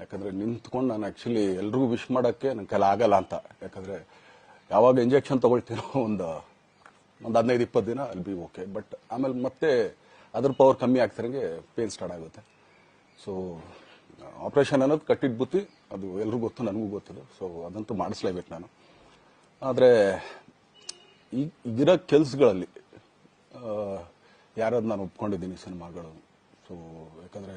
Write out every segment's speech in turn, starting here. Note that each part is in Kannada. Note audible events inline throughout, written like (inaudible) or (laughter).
ಯಾಕಂದ್ರೆ ನಿಂತ್ಕೊಂಡು ನಾನು ಆಕ್ಚುಲಿ ಎಲ್ರಿಗೂ ವಿಶ್ ಮಾಡೋಕ್ಕೆ ನನ್ನ ಕೈಲಿ ಆಗಲ್ಲ ಅಂತ. ಯಾಕಂದ್ರೆ ಯಾವಾಗ ಇಂಜೆಕ್ಷನ್ ತಗೊಳ್ತೀನೋ ಒಂದು ಒಂದು ಹದಿನೈದು, ಇಪ್ಪತ್ತು ದಿನ ಅಲ್ಲಿ ಬಿ ಓಕೆ ಬಟ್ ಆಮೇಲೆ ಮತ್ತೆ ಅದ್ರ ಪವರ್ ಕಮ್ಮಿ ಆಗ್ತಿರಂಗೆ ಪೇನ್ ಸ್ಟಾರ್ಟ್ ಆಗುತ್ತೆ. ಸೊ ಆಪರೇಷನ್ ಅನ್ನೋದು ಕಟ್ಟಿಟ್ಟು ಬುತ್ತಿ ಅದು ಎಲ್ರಿಗೂ ಗೊತ್ತು, ನನಗೂ ಗೊತ್ತಿದೆ ಸೊ ಅದಂತೂ ಮಾಡಿಸ್ಲೇಬೇಕು ನಾನು. ಆದರೆ ಈಗ ಈಗಿರೋ ಕೆಲ್ಸಗಳಲ್ಲಿ ಯಾರಾದ್ರು ನಾನು ಒಪ್ಕೊಂಡಿದ್ದೀನಿ ಸಿನಿಮಾಗಳು. ಸೊ ಯಾಕಂದ್ರೆ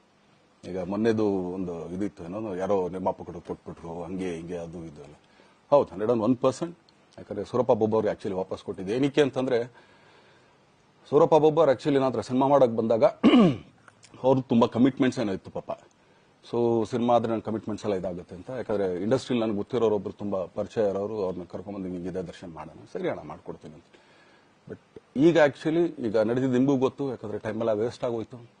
ಈಗ ಮೊನ್ನೆದು ಒಂದು ಇದಿತ್ತು ಏನೋ, ಯಾರೋ ನಿರ್ಮಾಪಕರು ಕೊಟ್ಬಿಟ್ರು, ಹಂಗೆ ಹಿಂಗೆ ಅದು ಇದು ಎಲ್ಲ. ಹೌದು, ಹಂಡ್ರೆಡ್ ಅಂಡ್ ಒನ್ ಪರ್ಸೆಂಟ್. ಯಾಕಂದ್ರೆ ಸೂರಪ್ಪ ಬೊಬ್ಬ ಆಕ್ಚುಲಿ ವಾಪಸ್ ಕೊಟ್ಟಿದ್ದು. ಏನಕ್ಕೆ ಅಂತಂದ್ರೆ, ಸೂರಪ್ಪ ಬೊಬ್ಬರ್ ಆಕ್ಚುಲಿ ನಾನು ಸಿನಿಮಾ ಮಾಡಕ್ ಬಂದಾಗ (clears throat) ಅವ್ರದ್ದು ತುಂಬಾ ಕಮಿಟ್ಮೆಂಟ್ಸ್ ಏನೋ ಇತ್ತು ಪಾಪ. ಸೊ ಸಿನಿಮಾ ಆದ್ರೆ ನನ್ನ ಕಮಿಟ್ಮೆಂಟ್ಸ್ ಎಲ್ಲ ಇದಾಗುತ್ತೆ ಅಂತ. ಯಾಕಂದ್ರೆ ಇಂಡಸ್ಟ್ರಿ ನನಗೆ ಗೊತ್ತಿರೋರು ಒಬ್ರು ತುಂಬಾ ಪರಿಚಯ ಇರೋರು ಅವ್ರನ್ನ ಹಿಂಗೆ ಹಿಂಗಿದೆ ದರ್ಶನ ಮಾಡೋಣ, ಸರಿ ಅಣ್ಣ, ಮಾಡ್ಕೊಡ್ತೀನಿ ಅಂತ. ಬಟ್ ಈಗ ಆಕ್ಚುಲಿ ಈಗ ನಡೆದಿದ್ದು ನಿಮಗೂ ಗೊತ್ತು, ಯಾಕಂದ್ರೆ ಟೈಮೆಲ್ಲ ವೇಸ್ಟ್ ಆಗೋಯ್ತು.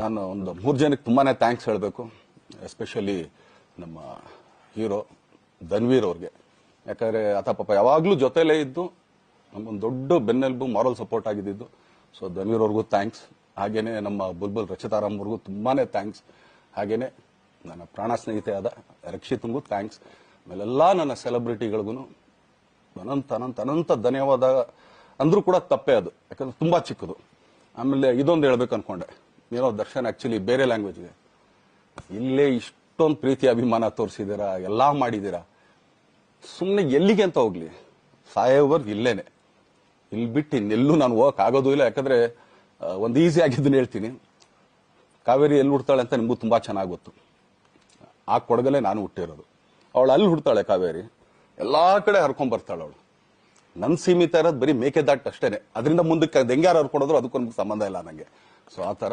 ನಾನು ಒಂದು ಮೂರು ಜನಕ್ಕೆ ತುಂಬಾನೇ ಥ್ಯಾಂಕ್ಸ್ ಹೇಳಬೇಕು ಎಸ್ಪೆಷಲಿ ನಮ್ಮ ಹೀರೋ ಧನ್ವೀರ್ ಅವ್ರಿಗೆ. ಯಾಕಂದರೆ ಆತ ಪಾಪ ಯಾವಾಗಲೂ ಜೊತೆಲೇ ಇದ್ದು, ನಮ್ಮೊಂದು ದೊಡ್ಡ ಬೆನ್ನೆಲುಬು ಮಾರಲ್ ಸಪೋರ್ಟ್ ಆಗಿದ್ದು ಸೊ ಧನ್ವೀರ್ ಅವ್ರಿಗೂ ಥ್ಯಾಂಕ್ಸ್ ಹಾಗೇನೆ ನಮ್ಮ ಬುಲ್ಬುಲ್ ರಚಿತಾರಾಮ್ ಅವ್ರಿಗೂ ತುಂಬಾನೇ ಥ್ಯಾಂಕ್ಸ್ ಹಾಗೇನೆ ನನ್ನ ಪ್ರಾಣ ಸ್ನೇಹಿತೆಯಾದ ರಕ್ಷಿತ್ಗೂ ಥ್ಯಾಂಕ್ಸ್ ಆಮೇಲೆಲ್ಲ ನನ್ನ ಸೆಲೆಬ್ರಿಟಿಗಳಿಗೂ ಅನಂತ ಅನಂತ ಅನಂತ ಧನ್ಯವಾದ ಅಂದ್ರೂ ಕೂಡ ತಪ್ಪೇ ಅದು. ಯಾಕಂದ್ರೆ ತುಂಬಾ ಚಿಕ್ಕದು. ಆಮೇಲೆ ಇದೊಂದು ಹೇಳ್ಬೇಕು ಅನ್ಕೊಂಡೆ. ಏನೋ ದರ್ಶನ್ ಆಕ್ಚುಲಿ ಬೇರೆ ಲ್ಯಾಂಗ್ವೇಜ್ ಇದೆ ಇಲ್ಲೇ ಇಷ್ಟೊಂದು ಪ್ರೀತಿ, ಅಭಿಮಾನ ತೋರಿಸಿದ್ದೀರಾ, ಎಲ್ಲ ಮಾಡಿದ್ದೀರಾ? ಸುಮ್ಮನೆ ಎಲ್ಲಿಗೆ ಅಂತ ಹೋಗ್ಲಿ. ಸಾಯೋವರ್ ಇಲ್ಲೇನೆ. ಇಲ್ಲಿ ಬಿಟ್ಟು ಇನ್ನೆಲ್ಲೂ ನಾನು ಹೋಗಕ್ ಆಗೋದು ಇಲ್ಲ. ಯಾಕಂದ್ರೆ ಒಂದು ಈಸಿ ಆಗಿದ್ದನ್ನು ಹೇಳ್ತೀನಿ. ಕಾವೇರಿ ಎಲ್ಲಿ ಹುಡ್ತಾಳೆ ಅಂತ ನಿಮಗೂ ತುಂಬ ಚೆನ್ನಾಗಿ ಗೊತ್ತು. ಆ ಕೊಡಗಲ್ಲೇ ನಾನು ಹುಟ್ಟಿರೋದು. ಅವಳು ಅಲ್ಲಿ ಹುಡ್ತಾಳೆ ಕಾವೇರಿ. ಎಲ್ಲ ಕಡೆ ಹರ್ಕೊಂಡ್ ಬರ್ತಾಳೆ ಅವಳು. ನನ್ ಸೀಮಿತ ಇರೋದು ಬರೀ ಮೇಕೆದಾಟ್ ಅಷ್ಟೇನೆ. ಅದರಿಂದ ಮುಂದಕ್ಕೆ ಹೆಂಗ್ಯಾರು ಹರ್ಕೊಡೋದ್ರು ಅದಕ್ಕೂ ನಮ್ಗೆ ಸಂಬಂಧ ಇಲ್ಲ ನನಗೆ ಸೊ ಆ ಥರ